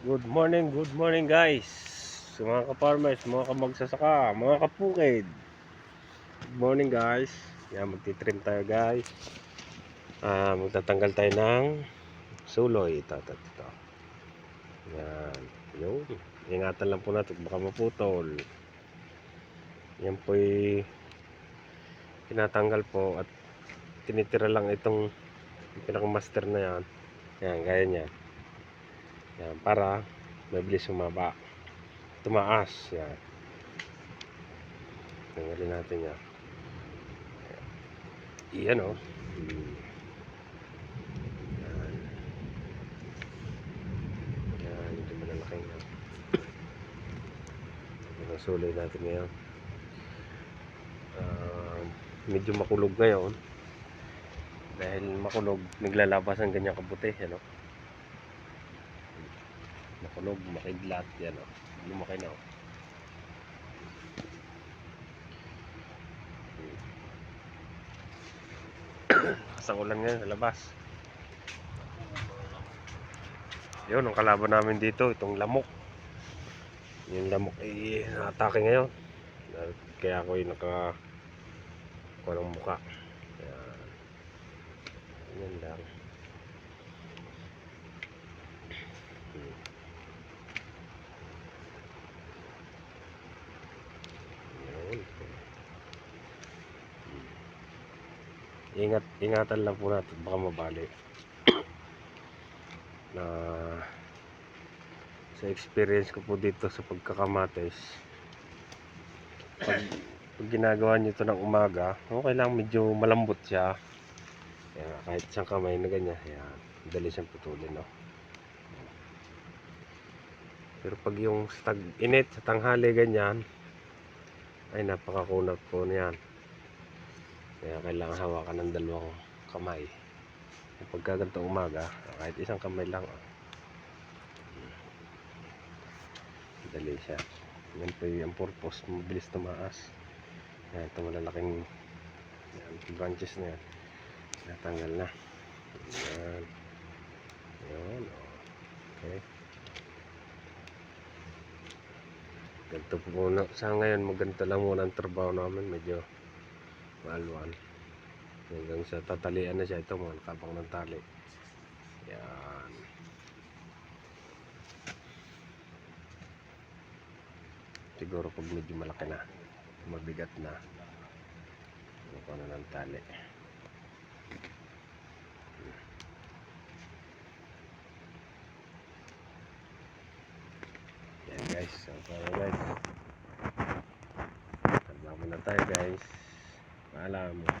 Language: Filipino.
Good morning, good morning guys. Sa mga ka-farmers, mga kamagsasaka, mga kapukid. Good morning guys. Yan, magtitrim tayo guys. Ah, magtatanggal tayo ng suloy. Ito, ito, ito. Yan. Yun. Ingatan lang po natin, baka maputol. Yan po'y tinatanggal po at tinitira lang itong pinakamaster na yan. Yan, gaya niyan. Yan, para mabilis sumaba. Tumaas. Yan. Tanggalin natin yan. Iyan o. Hmm. Yan. Yan, medyo malalaki na. Ang sulay natin ngayon. Ah, medyo makulog ngayon. Dahil makulog, naglalabas ang ganyang kabuti. Ano? Makulog, makidlat, yan o. Lumaki na o. Kasang ulan ngayon sa labas. Yun, ang kalaban namin dito, itong lamok. Yung lamok ay atake ngayon. Kaya ako yung naka walang muka. Kaya, yan lang. Hmm. Yun. Ingat, ingatan lang po natin baka mabali. na sa experience ko po dito sa pagkakamatis pag, pag ginagawa nyo ito ng umaga okay lang medyo malambot siya Kaya kahit isang kamay na ganyan yan, dali siyang putulin no? pero pag yung sa tag init sa tanghali ganyan ay napakakunat po niyan kaya kailangan hawakan ng dalawang kamay. Kapag ganitong umaga kahit isang kamay lang ah. dali siya. Yan po yung purpose. Mabilis tumaas. Yan ito malalaking yan, branches na yan. Natanggal na. Yan. Yan okay. Ganito po muna. Sa ngayon maganda lang muna ang trabaho namin. Medyo maalwan hanggang sa tatalian na siya ito mga nakabang ng tali. Yan. Siguro pag medyo malaki na mabigat na ano na ng tali. Yan guys. So guys trabaho na tayo guys paalam